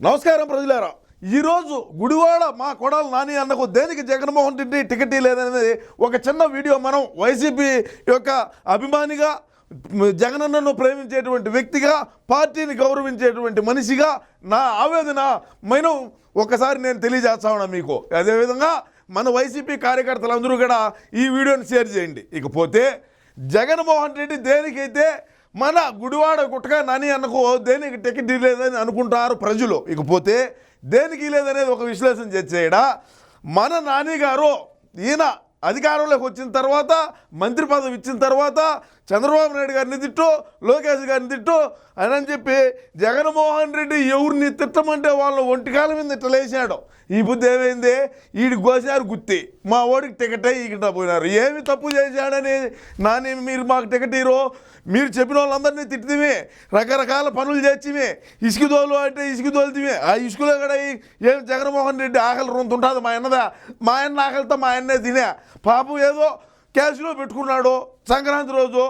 నమస్కారం ప్రజలారా. ఈరోజు గుడివాడ మా కొడాలి నాని అన్నకు దేనికి జగన్మోహన్ రెడ్డి టికెట్ లేదనేది ఒక చిన్న వీడియో మనం వైసీపీ యొక్క అభిమానిగా జగనన్నను ప్రేమించేటువంటి వ్యక్తిగా పార్టీని గౌరవించేటువంటి మనిషిగా నా ఆవేదన మనం ఒకసారి నేను తెలియజేస్తా ఉన్నా మీకు. అదేవిధంగా మన వైసీపీ కార్యకర్తలందరూ కూడా ఈ వీడియోని షేర్ చేయండి. ఇకపోతే జగన్మోహన్ రెడ్డి దేనికైతే మన గుడివాడ గుట్టగా నాని అన్నకు దేనికి టికెట్ లేదని అనుకుంటారు ప్రజలు? ఇకపోతే దేనికి లేదనేది ఒక విశ్లేషణ చేసేయడా? మన నాని గారు ఈయన అధికారంలోకి వచ్చిన తర్వాత మంత్రి పదవి ఇచ్చిన తర్వాత చంద్రబాబు నాయుడు గారిని తిట్టు లోకేష్ గారిని తిట్టు అని అని చెప్పి జగన్మోహన్ రెడ్డి ఎవరిని తిట్టమంటే వాళ్ళ ఒంటికాల మీద తిట్టలేసాడు ఈ బుద్ధి ఏమైంది? ఈడు గోసారు గుత్తి. మా ఓడికి టికెట్ ఇక్కడ పోయినారు. ఏమి తప్పు చేశాడని నాని మీరు మాకు టికెట్ ఇరో? మీరు చెప్పిన వాళ్ళందరినీ తిట్టిమే రకరకాల పనులు చేసిమే ఇసుకుదోలు అంటే ఇసుకదోలుతిమే ఆ ఇసుకలో కూడా ఏం జగన్మోహన్ రెడ్డి ఆకలి రొంత ఉంటుంది మా అన్నదా? మా అన్న ఆకలితో మా అన్నే తినే. పాపం ఏదో క్యాష్లో పెట్టుకున్నాడు సంక్రాంతి రోజు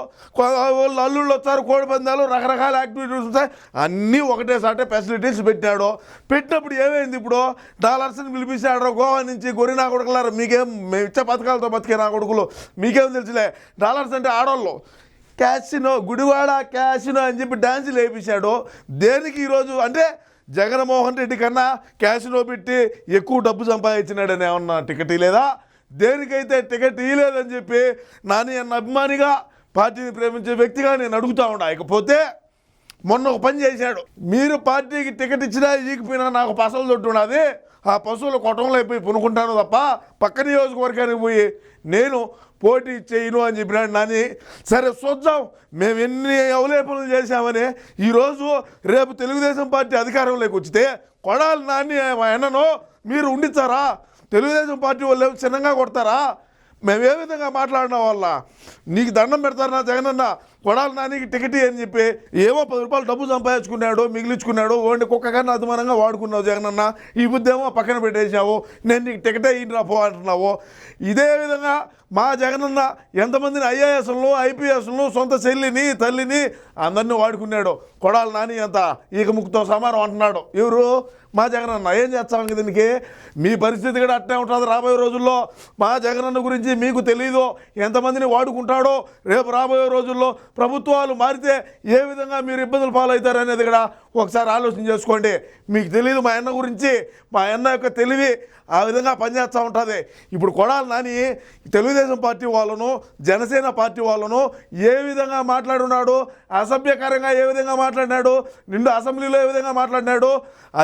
వాళ్ళు అల్లుళ్ళు వచ్చారు కోడి పందాలు రకరకాల యాక్టివిటీస్ ఉంటాయి. అన్నీ ఒకటేసాటే ఫెసిలిటీస్ పెట్టాడు. పెట్టినప్పుడు ఏమైంది ఇప్పుడు? డాలర్స్ని పిలిపించాడు గోవా నుంచి గొరి నా కొడుకులారు మీకేం మేము ఇచ్చే పథకాలతో బతికే నా కొడుకులు మీకేం తెలుసులే. డాలర్స్ అంటే ఆడవాళ్ళు క్యాసినో గుడివాడ క్యాసినో అని చెప్పి డాన్సులు వేయించాడు దేనికి ఈరోజు? అంటే జగన్మోహన్ రెడ్డి కన్నా క్యాసినో పెట్టి ఎక్కువ డబ్బు సంపాదించినాడని ఏమన్నా టికెట్ లేదా దేనికైతే టికెట్ ఇవ్వలేదని చెప్పి నాని అన్న అభిమానిగా పార్టీని ప్రేమించే వ్యక్తిగా నేను అడుగుతా ఉన్నా ఇకపోతే మొన్న ఒక పని చేశాడు. మీరు పార్టీకి టికెట్ ఇచ్చినా ఈగిపోయినా నాకు పసలు దొడ్డు ఉన్నది. ఆ పశువులు కొట్టంలో అయిపోయి పునుకుంటాను తప్ప పక్క నియోజకవర్గానికి పోయి నేను పోటీ చేయను అని చెప్పినాడు నాని. సరే చూద్దాం. మేము ఎన్ని అవలేపనలు చేశామని ఈరోజు రేపు తెలుగుదేశం పార్టీ అధికారంలోకి వచ్చితే కొడాలి నాని ఆయనను మీరు ఉండిస్తారా? తెలుగుదేశం పార్టీ వాళ్ళు చిన్నగా కొడతారా? మేము ఏ విధంగా మాట్లాడిన వాళ్ళ? నీకు దండం పెడతారు నా జగనన్న కొడాలి నానికి టికెట్ అని చెప్పి ఏమో పది రూపాయలు డబ్బు సంపాదించుకున్నాడు మిగిలించుకున్నాడు ఓన్లీ కుక్క కన్నా అభిమానంగా వాడుకున్నావు జగనన్న ఈ బుద్ధేమో పక్కన పెట్టేసావు నేను నీకు టికెటే ఇన్రా పో అంటున్నావు. ఇదే విధంగా మా జగనన్న ఎంతమందిని ఐఏఎస్లను ఐపీఎస్లను సొంత చెల్లిని తల్లిని అందరినీ వాడుకున్నాడు. కొడాలి నాని అంత ఈక ముక్కుతో సమానం అంటున్నాడు. ఎవరు? మా జగనన్న ఏం చేస్తాం దీనికి? మీ పరిస్థితి కూడా అట్టే ఉంటుంది రాబోయే రోజుల్లో. మా జగనన్న గురించి మీకు తెలియదు ఎంతమందిని వాడుకుంటాడో రేపు రాబోయే రోజుల్లో ప్రభుత్వాలు మారితే ఏ విధంగా మీరు ఇబ్బందులు పాలవుతారు అనేది కూడా ఒకసారి ఆలోచన చేసుకోండి. మీకు తెలియదు మా అన్న గురించి. మా అన్న యొక్క తెలివి ఆ విధంగా పనిచేస్తూ ఉంటుంది. ఇప్పుడు కొడాలి నాని తెలుగుదేశం పార్టీ వాళ్ళను జనసేన పార్టీ వాళ్ళను ఏ విధంగా మాట్లాడున్నాడు అసభ్యకరంగా ఏ విధంగా మాట్లాడినాడు నిండు అసెంబ్లీలో ఏ విధంగా మాట్లాడినాడు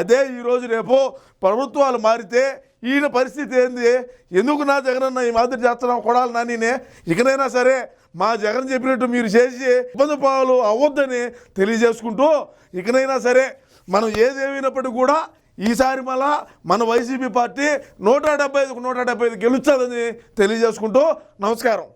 అదే ఈరోజు రేపు ప్రభుత్వాలు మారితే ఈయన పరిస్థితి ఏంది? ఎందుకు నా జగనన్న ఈ మాదిరి చేస్తున్నాం కొడాలి నానినే? ఇకనైనా సరే మా జగన్ చెప్పినట్టు మీరు చేసి ఇబ్బంది పాలు అవ్వద్దని తెలియజేసుకుంటూ ఇకనైనా సరే మనం ఏదేమైనప్పటికీ కూడా ఈసారి మళ్ళా మన వైసీపీ పార్టీ నూట డెబ్బై ఐదుకు నూట డెబ్బై ఐదు గెలుస్తుందని తెలియజేసుకుంటూ నమస్కారం.